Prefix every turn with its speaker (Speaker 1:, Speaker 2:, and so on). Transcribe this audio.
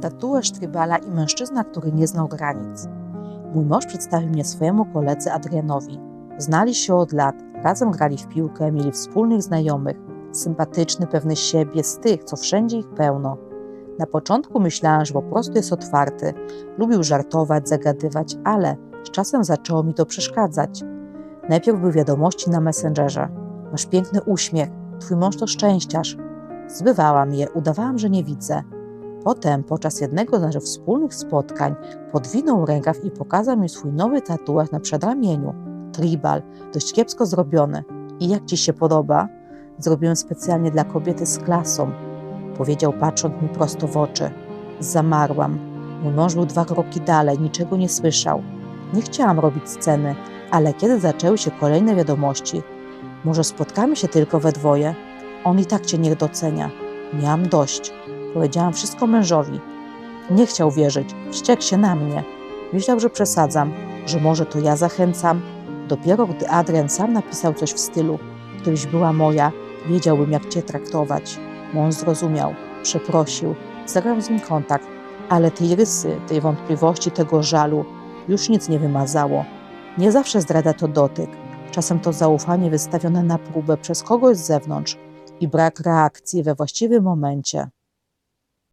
Speaker 1: tatuaż trybala i mężczyzna, który nie znał granic. Mój mąż przedstawił mnie swojemu koledze Adrianowi. Znali się od lat, razem grali w piłkę, mieli wspólnych znajomych. Sympatyczny, pewny siebie, z tych, co wszędzie ich pełno. Na początku myślałam, że po prostu jest otwarty. Lubił żartować, zagadywać, ale z czasem zaczęło mi to przeszkadzać. Najpierw były wiadomości na Messengerze. Masz piękny uśmiech, twój mąż to szczęściarz. Zbywałam je, udawałam, że nie widzę. Potem, podczas jednego z naszych wspólnych spotkań, podwinął rękaw i pokazał mi swój nowy tatuaż na przedramieniu. Tribal, dość kiepsko zrobiony. I jak ci się podoba? Zrobiłem specjalnie dla kobiety z klasą, powiedział patrząc mi prosto w oczy. Zamarłam. Mój mąż był dwa kroki dalej, niczego nie słyszał. Nie chciałam robić sceny, ale kiedy zaczęły się kolejne wiadomości, może spotkamy się tylko we dwoje? On i tak cię nie docenia. Miałam dość. Powiedziałam wszystko mężowi. Nie chciał wierzyć, wściekł się na mnie. Myślał, że przesadzam, że może to ja zachęcam. Dopiero gdy Adrian sam napisał coś w stylu, gdybyś była moja, wiedziałbym jak cię traktować. Mąż zrozumiał, przeprosił, zagrał z nim kontakt, ale tej rysy, tej wątpliwości, tego żalu już nic nie wymazało. Nie zawsze zdrada to dotyk, czasem to zaufanie wystawione na próbę przez kogoś z zewnątrz i brak reakcji we właściwym momencie.